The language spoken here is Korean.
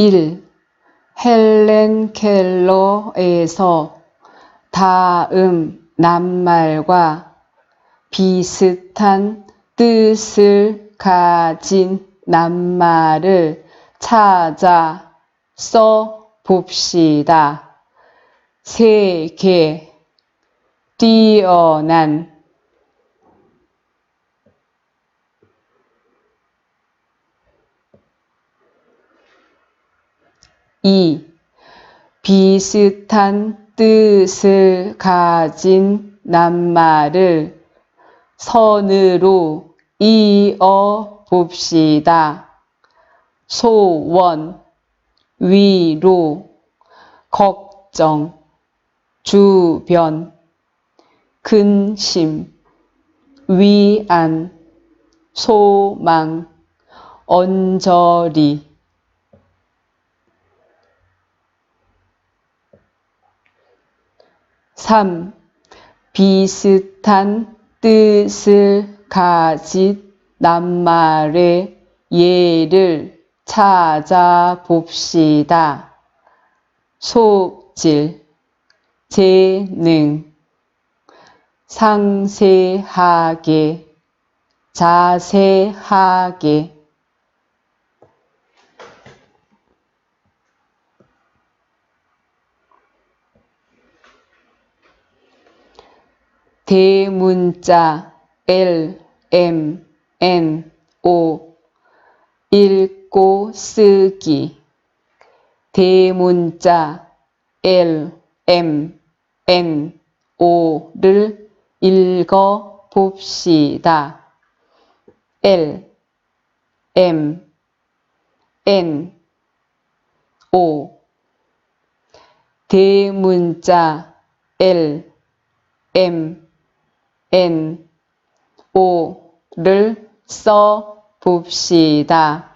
1. 헬렌 켈러에서 다음 낱말과 비슷한 뜻을 가진 낱말을 찾아 써 봅시다. 세계, 뛰어난, 2. 비슷한 뜻을 가진 낱말을 선으로 이어 봅시다. 소원, 위로, 걱정, 주변, 근심, 위안, 소망, 언저리, 3. 비슷한 뜻을 가진 낱말의 예를 찾아봅시다. 속질, 재능, 상세하게, 자세하게, 대문자 L, M, N, O 읽고 쓰기 대문자 L, M, N, O를 읽어 봅시다. L, M, N, O 대문자 L, M, N, O를 써 봅시다.